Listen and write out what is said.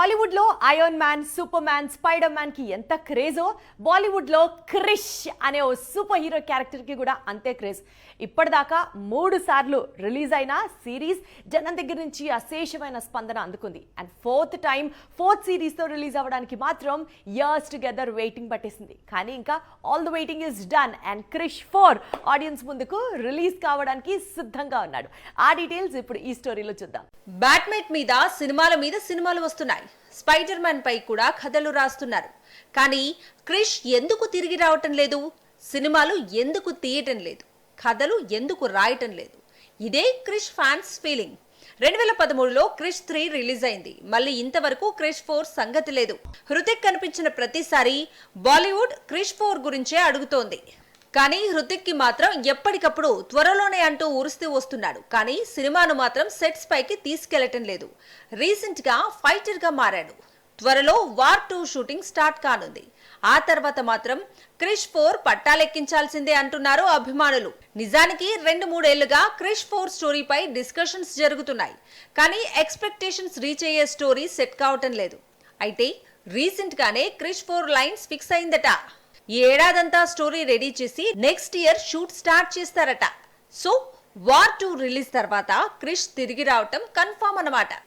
హాలీవుడ్లో iron man Superman స్పైడర్ మ్యాన్కి ఎంత క్రేజో బాలీవుడ్లో క్రిష్ అనే ఓ సూపర్ హీరో క్యారెక్టర్కి కూడా అంతే క్రేజ్. ఇప్పటిదాకా మూడు సార్లు రిలీజ్ అయిన సిరీస్ జనం దగ్గర నుంచి అశేషమైన స్పందన అందుకుంది. అండ్ ఫోర్త్ టైం ఫోర్త్ సిరీస్తో రిలీజ్ అవ్వడానికి మాత్రం ఇయర్స్ టుగెదర్ వెయిటింగ్ పట్టేసింది. కానీ ఇంకా all the waiting is done and Krrish four audience ముందుకు రిలీజ్ కావడానికి సిద్ధంగా ఉన్నాడు. ఆ డీటెయిల్స్ ఇప్పుడు ఈ స్టోరీలో చూద్దాం. బ్యాట్మెట్ మీద సినిమాల మీద సినిమాలు వస్తున్నాయి. స్పైడర్ మ్యాన్ పై కూడా కథలు రాస్తున్నారు. కానీ క్రిష్ ఎందుకు తిరిగి రావటం లేదు? సినిమాలు ఎందుకు తీయటం లేదు? కథలు ఎందుకు రాయటం లేదు? ఇదే క్రిష్ ఫ్యాన్స్ ఫీలింగ్. రెండు వేల పదమూడులో క్రిష్ త్రీ రిలీజ్ అయింది. మళ్ళీ ఇంతవరకు క్రిష్ ఫోర్ సంగతి లేదు. హృతిక్ కనిపించిన ప్రతిసారి బాలీవుడ్ క్రిష్ ఫోర్ గురించే అడుగుతోంది. కానీ హృతిక్కి మాత్రం ఎప్పటికప్పుడు త్వరలోనే అంటూ ఉరుస్తూ వస్తున్నాడు. కానీ సినిమాను మాత్రం సెట్స్ పైకి తీసుకెళ్ళటం లేదు. రీసెంట్గా ఫైటర్గా మారాడు. త్వరలో వార్ టూ షూటింగ్ స్టార్ట్ కానుంది. ఆ తర్వాత మాత్రం క్రిష్ ఫోర్ పట్టాలెక్కించాల్సిందే అంటున్నారు అభిమానులు. నిజానికి రెండు మూడేళ్ళుగా క్రిష్ ఫోర్ స్టోరీపై డిస్కషన్స్ జరుగుతున్నాయి. కానీ ఎక్స్పెక్టేషన్స్ రీచ్ అయ్యే స్టోరీ సెట్ కావటం లేదు. అయితే రీసెంట్ గానే క్రిష్ ఫోర్ లైన్స్ ఫిక్స్ అయిందట. ఈ ఏడాదంతా స్టోరీ రెడీ చేసి నెక్స్ట్ ఇయర్ షూట్ స్టార్ట్ చేస్తారట. సో వార్ టూ రిలీజ్ తర్వాత క్రిష్ తిరిగి రావటం కన్ఫామ్ అనమాట